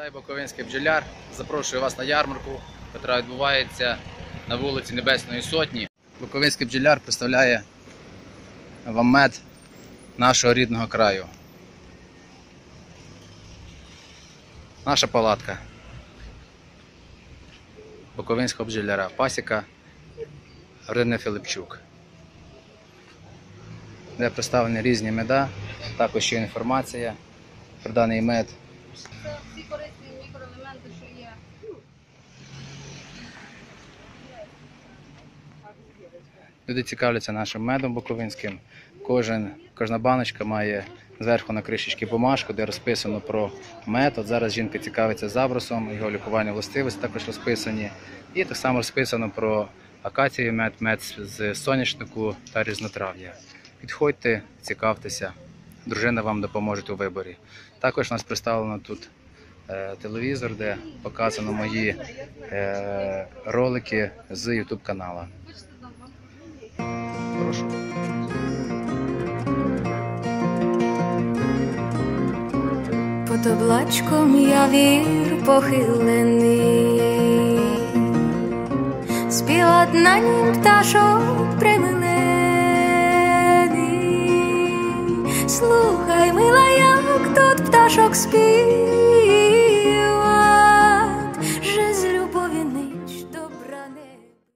Вітаю Буковинський бджоляр. Запрошую вас на ярмарку, яка відбувається на вулиці Небесної Сотні. Буковинський бджоляр представляє вам мед нашого рідного краю. Наша палатка. Буковинського бджоляра. Пасіка родини Филипчук. Де представлені різні меда, також є інформація про даний мед. Це всі корисні мікроелементи, що є. Люди цікавляться нашим медом буковинським. Кожен, кожна баночка має зверху на кришечці бумажку, де розписано про мед. От зараз жінка цікавиться забросом, його лікування властивості також розписані. І так само розписано про акацію мед, мед з соняшнику та різнотрав'я. Підходьте, цікавтеся, дружина вам допоможе у виборі. Також у нас представлено тут е, телевізор, де показано мої е, ролики з YouTube каналу. Прошу. Под облачком явір похилений, співать на нім пташок примилений. Слухай, мила, як тут пташок спів.